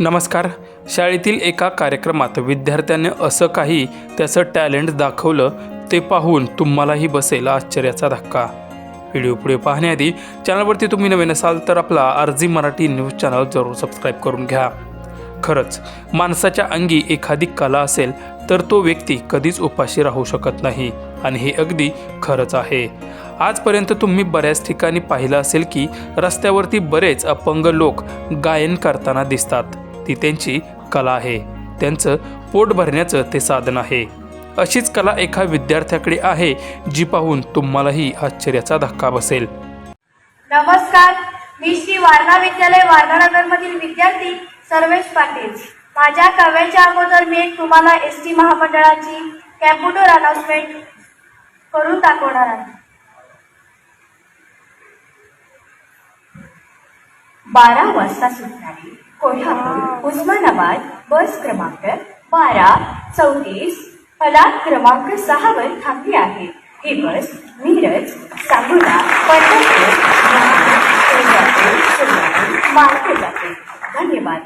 नमस्कार. शाळेतील एका कार्यक्रमात विद्यार्थ्याने असं काही त्याचं टॅलेंट दाखवलं ते पाहून तुम्हालाही बसेल आश्चर्याचा धक्का. व्हिडिओ पुढे पाहण्याआधी चॅनलवरती तुम्ही नवीन असाल तर आपला आरजी मराठी न्यूज चॅनल जरूर सबस्क्राईब करून घ्या. खरंच माणसाच्या अंगी एखादी कला असेल तर तो व्यक्ती कधीच उपाशी राहू शकत नाही आणि हे अगदी खरंच आहे. आजपर्यंत तुम्ही बऱ्याच ठिकाणी पाहिलं असेल की रस्त्यावरती बरेच अपंग लोक गायन करताना दिसतात. ती त्यांची कला आहे. त्यांचं पोट भरण्याचं ते साधन आहे. अशीच कला एका विद्यार्थ्याकडे आहे जी पाहून तुम्हालाही आश्चर्याचा धक्का बसेल. नमस्कार. मी श्री वारणा विद्यालय वारणानगर मधील विद्यार्थी सर्वेश पाटील. माझ्या काव्याच्या अगोदर मी तुम्हाला एस टी महामंडळाची कॅम्प्युटर अनाउन्समेंट करून दाखवणार आहे. बारा वाजता सुटणारी कोल्हापूर उस्मानाबाद बस क्रमांक बारा चौतीस फलाट क्रमांक सहावर थांबली आहे. ही बस मिरज सांगोला पंढरपूर मार्गे जाते. धन्यवाद.